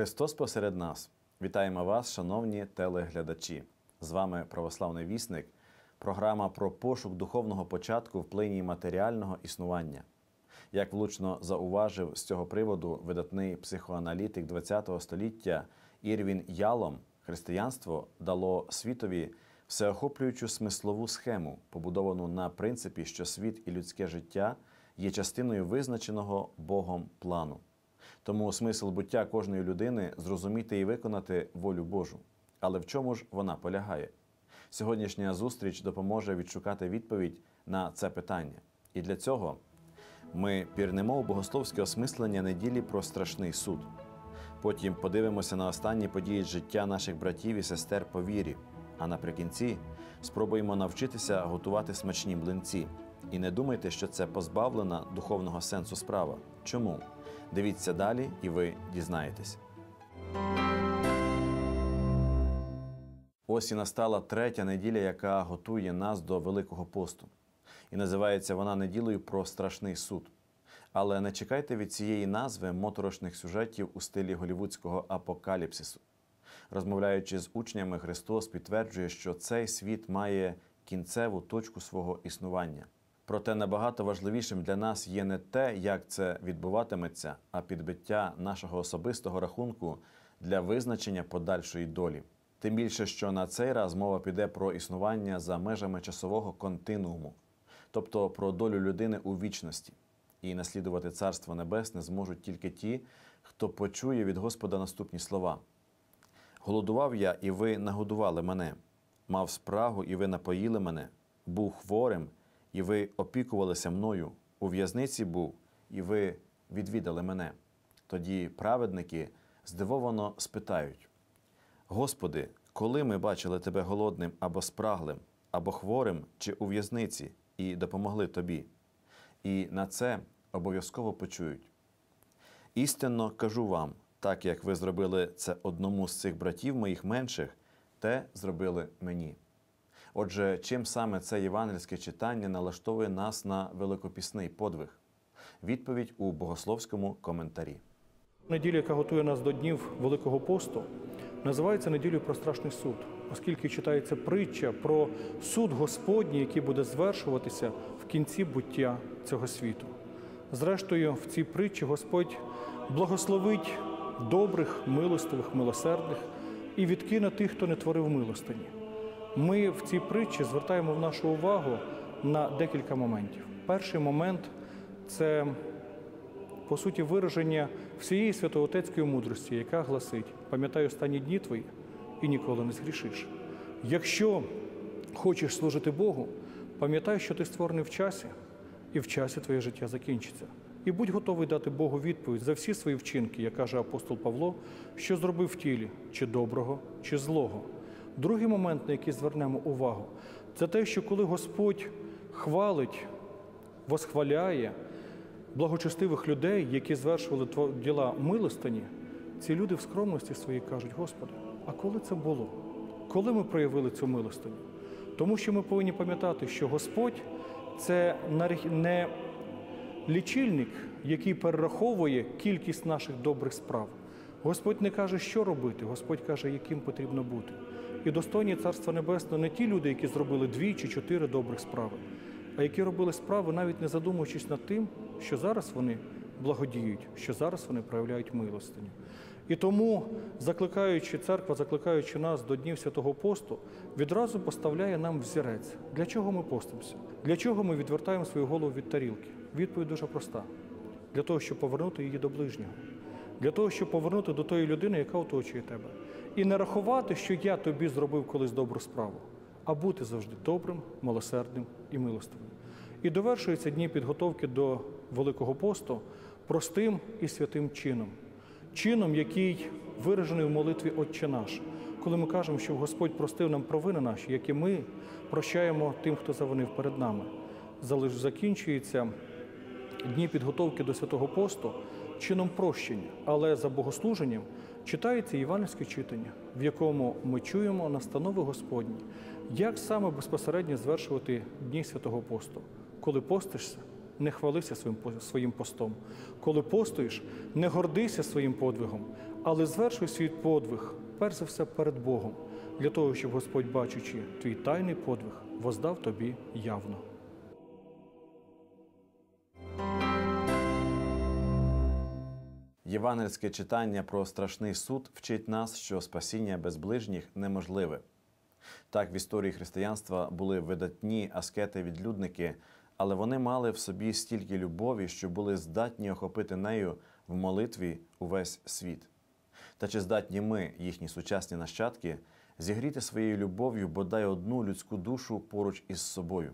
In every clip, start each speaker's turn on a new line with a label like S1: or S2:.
S1: Христос посеред нас. Вітаємо вас, шановні телеглядачі. З вами православний вісник, програма про пошук духовного початку в плині матеріального існування. Як влучно зауважив з цього приводу видатний психоаналітик ХХ століття Ірвін Ялом, християнство дало світові всеохоплюючу смислову схему, побудовану на принципі, що світ і людське життя є частиною визначеного Богом плану. Тому смисл буття кожної людини зрозуміти і виконати волю Божу. Але в чому ж вона полягає? Сьогоднішня зустріч допоможе відшукати відповідь на це питання. І для цього ми пірнемо у богословське осмислення неділі про страшний суд. Потім подивимося на останні події життя наших братів і сестер по вірі. А наприкінці спробуємо навчитися готувати смачні млинці. І не думайте, що це позбавлена духовного сенсу справа. Чому? Дивіться далі, і ви дізнаєтесь. Ось і настала третя неділя, яка готує нас до Великого посту. І називається вона неділею про страшний суд. Але не чекайте від цієї назви моторошних сюжетів у стилі голівудського апокаліпсису. Розмовляючи з учнями, Христос підтверджує, що цей світ має кінцеву точку свого існування. Проте набагато важливішим для нас є не те, як це відбуватиметься, а підбиття нашого особистого рахунку для визначення подальшої долі. Тим більше, що на цей раз мова піде про існування за межами часового континууму, тобто про долю людини у вічності. І наслідувати Царство Небесне зможуть тільки ті, хто почує від Господа наступні слова. Голодував я, і ви нагодували мене, мав спрагу, і ви напоїли мене, був хворим, і ви опікувалися мною, у в'язниці був, і ви відвідали мене. Тоді праведники здивовано спитають: Господи, коли ми бачили Тебе голодним або спраглим, або хворим чи у в'язниці, і допомогли Тобі? І на це обов'язково почують. Істинно кажу вам, так як ви зробили це одному з цих братів моїх менших, те зробили мені. Отже, чим саме це євангельське читання налаштовує нас на великопісний подвиг? Відповідь у богословському коментарі.
S2: Неділя, яка готує нас до днів Великого посту, називається неділею про страшний суд, оскільки читається притча про суд Господній, який буде звершуватися в кінці буття цього світу. Зрештою, в цій притчі Господь благословить добрих, милостивих, милосердних і відкине тих, хто не творив милостині. Ми в цій притчі звертаємо в нашу увагу на декілька моментів. Перший момент це по суті, вираження всієї святоотецької мудрості, яка гласить: пам'ятай останні дні твої і ніколи не згрішиш. Якщо хочеш служити Богу, пам'ятай, що ти створений в часі, і в часі твоє життя закінчиться. І будь готовий дати Богу відповідь за всі свої вчинки, як каже апостол Павло, що зробив в тілі, чи доброго, чи злого. Другий момент, на який звернемо увагу, це те, що коли Господь хвалить, восхваляє, благочестивих людей, які звершували діла милостині, ці люди в скромності своїй кажуть, Господи, а коли це було? Коли ми проявили цю милостиню? Тому що ми повинні пам'ятати, що Господь це не лічильник, який перераховує кількість наших добрих справ. Господь не каже, що робити, Господь каже, яким потрібно бути. І достойні Царства Небесного не ті люди, які зробили дві чи чотири добрих справи, а які робили справи, навіть не задумуючись над тим, що зараз вони благодіють, що зараз вони проявляють милостиню. І тому, закликаючи церква, закликаючи нас до Днів Святого Посту, відразу поставляє нам взірець. Для чого ми постимося? Для чого ми відвертаємо свою голову від тарілки? Відповідь дуже проста: для того, щоб повернути її до ближнього, для того, щоб повернути до тої людини, яка оточує тебе. І не рахувати, що я тобі зробив колись добру справу, а бути завжди добрим, милосердним і милостивим. І довершуються дні підготовки до Великого посту простим і святим чином, чином, який виражений в молитві Отче наш, коли ми кажемо, що Господь простив нам провини наші, які ми прощаємо тим, хто завинив перед нами. Закінчуються дні підготовки до святого посту чином прощення, але за богослуженням читається іванівське читання, в якому ми чуємо настанови Господні, як саме безпосередньо звершувати дні святого посту. Коли постишся, не хвалися своїм своїм постом. Коли постоїш, не гордися своїм подвигом, Але звершуй свій подвиг, перш за все, перед Богом, для того, щоб Господь, бачучи твій тайний подвиг, воздав тобі явно.
S1: Євангельське читання про страшний суд вчить нас, що спасіння без ближніх неможливе. Так, в історії християнства були видатні аскети-відлюдники, але вони мали в собі стільки любові, що були здатні охопити нею в молитві увесь світ. Та чи здатні ми, їхні сучасні нащадки, зігріти своєю любов'ю бодай одну людську душу поруч із собою?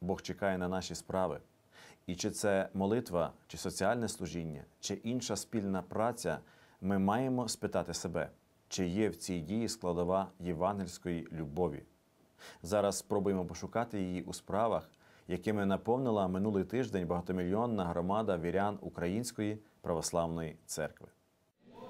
S1: Бог чекає на наші справи. І чи це молитва, чи соціальне служіння, чи інша спільна праця, ми маємо спитати себе, чи є в цій дії складова євангельської любові. Зараз спробуємо пошукати її у справах, якими наповнила минулий тиждень багатомільйонна громада вірян Української православної церкви.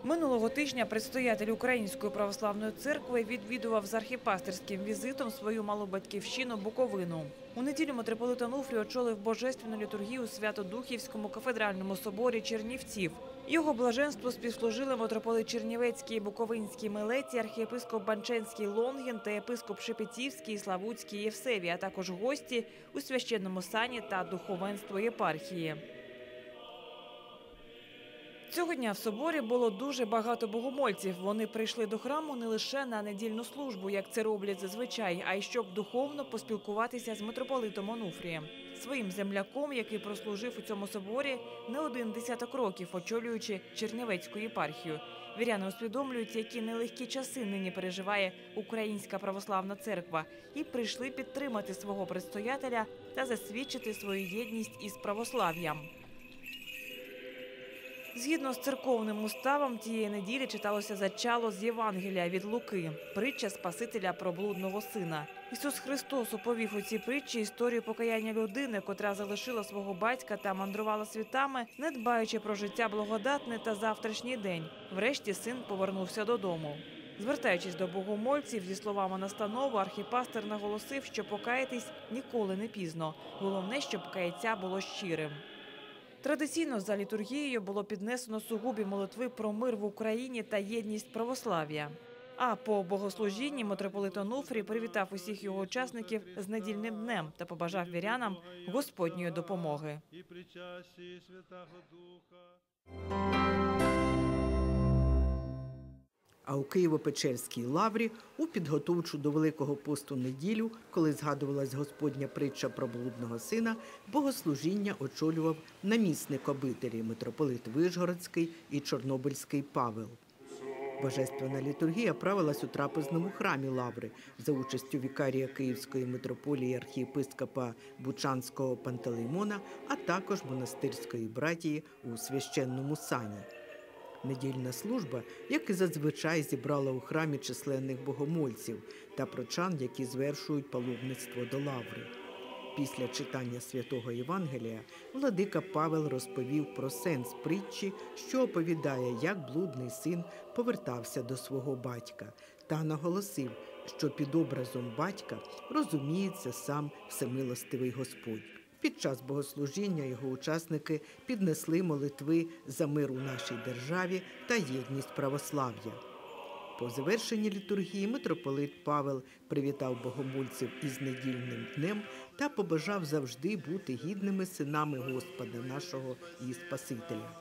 S3: Минулого тижня предстоятель Української православної церкви відвідував з архіпастерським візитом свою малу батьківщину Буковину. У неділю митрополит Онуфрій очолив божественну літургію у Свято-Духівському кафедральному соборі Чернівців. Його блаженству співслужили митрополит Чернівецький і Буковинський Милеці, архієпископ Банченський Лонгін та єпископ Шепетівський Славутський Євсевій, а також гості у священному сані та духовенство єпархії. Цього дня в соборі було дуже багато богомольців. Вони прийшли до храму не лише на недільну службу, як це роблять зазвичай, а й щоб духовно поспілкуватися з митрополитом Онуфрієм, своїм земляком, який прослужив у цьому соборі не один десяток років, очолюючи Чернівецьку єпархію. Віряни усвідомлюють, які нелегкі часи нині переживає Українська православна церква, і прийшли підтримати свого предстоятеля та засвідчити свою єдність із православ'ям. Згідно з церковним уставом, тієї неділі читалося зачало з Євангелія від Луки, притча Спасителя про блудного сина. Ісус Христос оповів у цій притчі історію покаяння людини, котра залишила свого батька та мандрувала світами, не дбаючи про життя благодатне та завтрашній день. Врешті син повернувся додому. Звертаючись до богомольців зі словами настанови, архіпастер наголосив, що покаятись ніколи не пізно. Головне, щоб каяття було щирим. Традиційно за літургією було піднесено сугубі молитви про мир в Україні та єдність православ'я. А по богослужінні митрополит Онуфрій привітав усіх його учасників з недільним днем та побажав вірянам Господньої допомоги.
S4: А у Києво-Печерській лаврі у підготовчу до Великого посту неділю, коли згадувалась Господня притча про блудного сина, богослужіння очолював намісник обителі митрополит Вишгородський і Чорнобильський Павел. Божественна літургія правилась у трапезному храмі Лаври за участю вікарія Київської митрополії архієпископа Бучанського Пантелеймона, а також монастирської братії у священному сані. Недільна служба, як і зазвичай, зібрала у храмі численних богомольців та прочан, які звершують паломництво до лаври. Після читання святого Євангелія владика Павел розповів про сенс притчі, що оповідає, як блудний син повертався до свого батька, та наголосив, що під образом батька розуміється сам всемилостивий Господь. Під час богослужіння його учасники піднесли молитви за мир у нашій державі та єдність православ'я. По завершенні літургії митрополит Павел привітав богомольців із недільним днем та побажав завжди бути гідними синами Господа нашого і Спасителя. –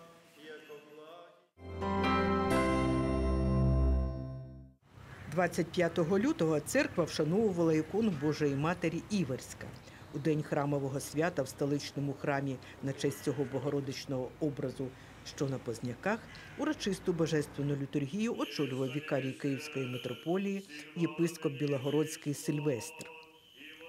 S4: 25 лютого церква вшановувала ікону Божої Матері Іверська. У день храмового свята в столичному храмі на честь цього богородичного образу, що на Позняках, урочисту божественну літургію очолював вікарій Київської митрополії єпископ Білогородський Сильвестр.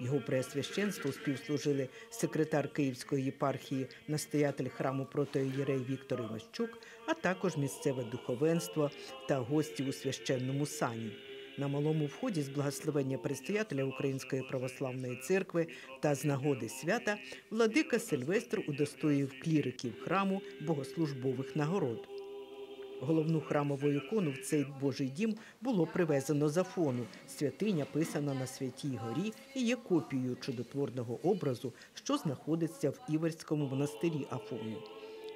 S4: Його преосвященству співслужили секретар Київської єпархії, настоятель храму протоієрей Віктор Іващук, а також місцеве духовенство та гості у священному сані. На малому вході з благословення предстоятеля Української православної церкви та з нагоди свята владика Сильвестр удостоїв кліриків храму богослужбових нагород. Головну храмову ікону в цей Божий дім було привезено з Афону. Святиня писана на святій горі і є копією чудотворного образу, що знаходиться в Іверському монастирі Афону.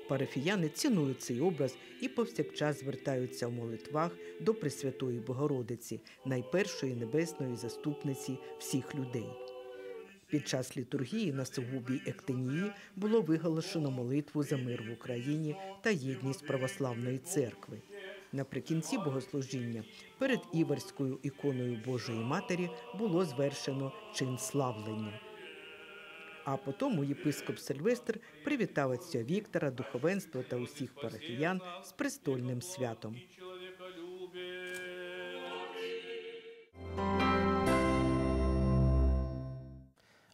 S4: Парафіяни цінують цей образ і повсякчас звертаються в молитвах до Пресвятої Богородиці, найпершої небесної заступниці всіх людей. Під час літургії на Сугубій Ектинії було виголошено молитву за мир в Україні та єдність православної церкви. Наприкінці богослужіння перед іверською іконою Божої Матері було звершено чин славлення. А потім єпископ Сильвестр привітав отця Віктора, духовенство та усіх парафіян з престольним святом.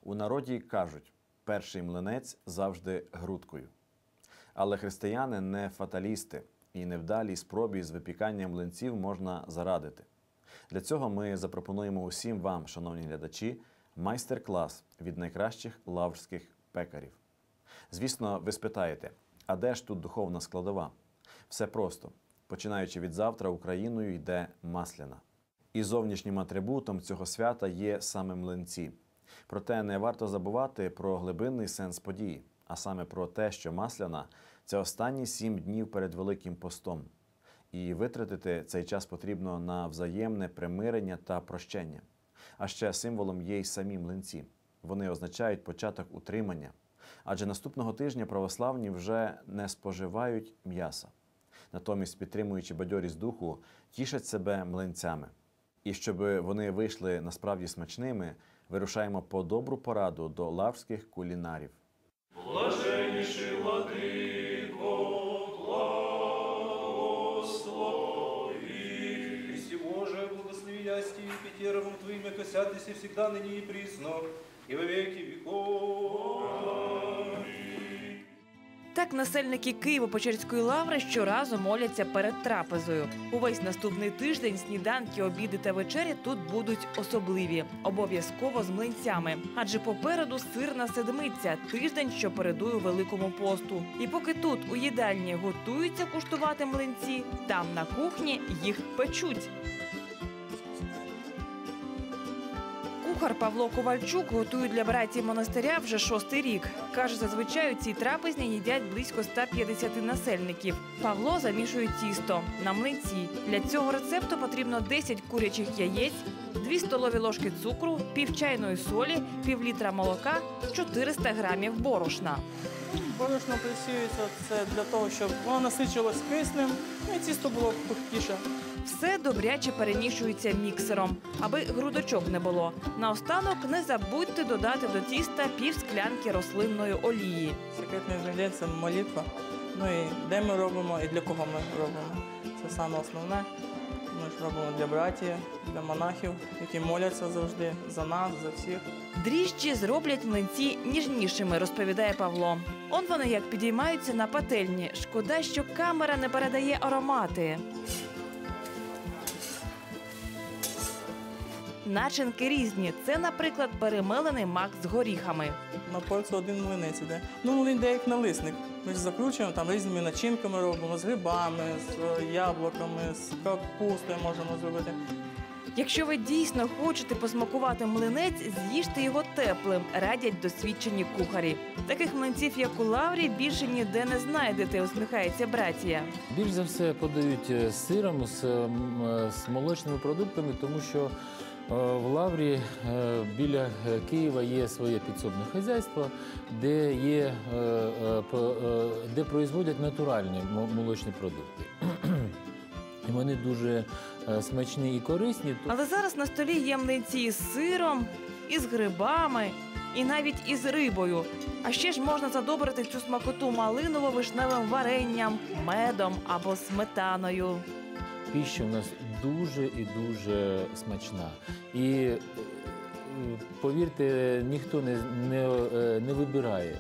S1: У народі кажуть, перший млинець завжди грудкою. Але християни не фаталісти, і невдалій спробі з випіканням млинців можна зарадити. Для цього ми запропонуємо усім вам, шановні глядачі, майстер-клас від найкращих лаврських пекарів. Звісно, ви спитаєте, а де ж тут духовна складова? Все просто. Починаючи від завтра, Україною йде масляна. І зовнішнім атрибутом цього свята є саме млинці. Проте не варто забувати про глибинний сенс події, а саме про те, що масляна це останні сім днів перед Великим постом. І витратити цей час потрібно на взаємне примирення та прощення. А ще символом є й самі млинці. Вони означають початок утримання. Адже наступного тижня православні вже не споживають м'яса. Натомість, підтримуючи бадьорість духу, тішать себе млинцями. І щоб вони вийшли насправді смачними, вирушаємо по добру пораду до лаврських кулінарів.
S5: Христе ясти и пятером Твоими косятися всегда ныне и присно, и во веки веков.
S3: Так насельники Києво-Печерської лаври щоразу моляться перед трапезою. Увесь наступний тиждень сніданки, обіди та вечері тут будуть особливі, обов'язково з млинцями. Адже попереду сирна седмиця, тиждень, що передує великому посту. І поки тут у їдальні готуються куштувати млинці, там на кухні їх печуть. Кухар Павло Ковальчук готує для братів монастиря вже шостий рік. Каже, зазвичай у цій трапезні їдять близько 150 насельників. Павло замішує тісто на млинці. Для цього рецепту потрібно 10 курячих яєць, 2 столові ложки цукру, пів чайної солі, пів літра молока, 400 грамів борошна.
S6: Борошно присіюється це для того, щоб воно насичилось киснем, ну і тісто було пухкіше.
S3: Все добряче перемішується міксером, аби грудочок не було. Наостанок не забудьте додати до тіста пів склянки рослинної олії.
S6: Секретний інгредієнт це молитва. Ну і де ми робимо і для кого ми робимо. Це саме основне. Ми ж робимо для братів, для монахів, які моляться завжди за нас, за всіх.
S3: Дріжджі зроблять млинці ніжнішими, розповідає Павло. Он вони як підіймаються на пательні. Шкода, що камера не передає аромати. Начинки різні. Це, наприклад, перемелений мак з горіхами.
S6: На порцію один млинець іде. Ну, млин йде як налисник. Ми ж закручуємо там різними начинками робимо, з грибами, з е, яблуками, з капустою можемо зробити.
S3: Якщо ви дійсно хочете посмакувати млинець, з'їжте його теплим, радять досвідчені кухарі. Таких млинців, як у лаврі, більше ніде не знайдете, усміхається братія.
S7: Більш за все подають е, з сиром, з, е, з молочними продуктами, тому що в Лаврі е, біля е, Києва є своє підсобне хазяйство, де є е, е, е, де производять натуральні молочні продукти. І вони дуже е, смачні і корисні.
S3: Але зараз на столі є млинці із сиром, із грибами і навіть із рибою. А ще ж можна задобрити цю смакоту малиново-вишневим варенням, медом або сметаною.
S7: піща у нас дуже і дуже смачна. І е, повірте, ніхто не, не, е, не вибирає, е,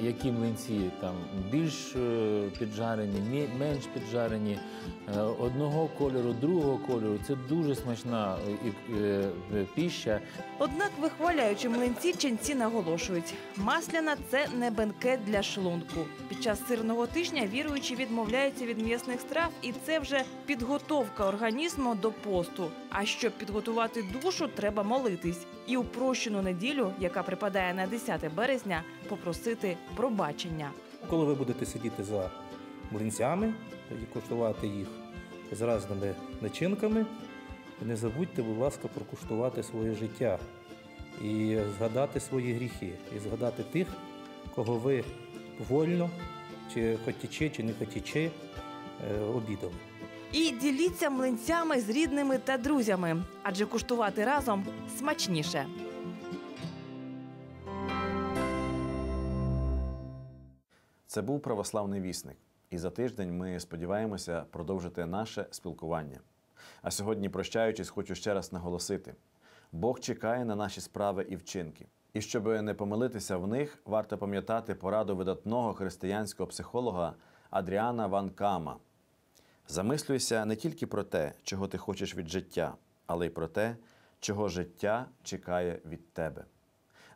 S7: які млинці там більш е, піджарені, менш піджарені, е, одного кольору, другого кольору. Це дуже смачна е, е, піща.
S3: Однак, вихваляючи млинці, ченці наголошують: масляна це не бенкет для шлунку. Під час сирного тижня віруючі відмовляються від м'ясних страв, і це вже підготовка організму до посту. А щоб підготувати душу, треба молитись. І у прощену неділю, яка припадає на 10 березня, попросити пробачення.
S5: Коли ви будете сидіти за млинцями і куштувати їх з різними начинками, не забудьте, будь ласка, прокуштувати своє життя і згадати свої гріхи, і згадати тих, кого ви вольно, чи хотічи, чи не хотічи, е, обідали.
S3: І діліться млинцями з рідними та друзями, адже куштувати разом смачніше.
S1: Це був православний вісник, і за тиждень ми сподіваємося продовжити наше спілкування. А сьогодні, прощаючись, хочу ще раз наголосити: Бог чекає на наші справи і вчинки. І щоб не помилитися в них, варто пам'ятати пораду видатного християнського психолога Адріана Ван Кама. Замислюйся не тільки про те, чого ти хочеш від життя, але й про те, чого життя чекає від тебе.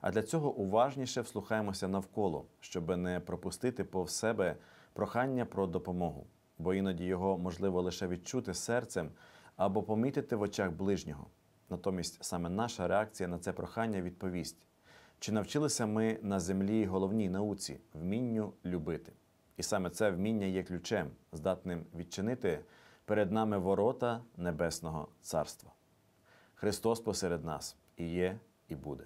S1: А для цього уважніше вслухаємося навколо, щоб не пропустити повз себе прохання про допомогу, бо іноді його можливо лише відчути серцем або помітити в очах ближнього. Натомість саме наша реакція на це прохання відповість: чи навчилися ми на землі головній науці вмінню любити? І саме це вміння є ключем, здатним відчинити перед нами ворота Небесного Царства. Христос посеред нас і є, і буде.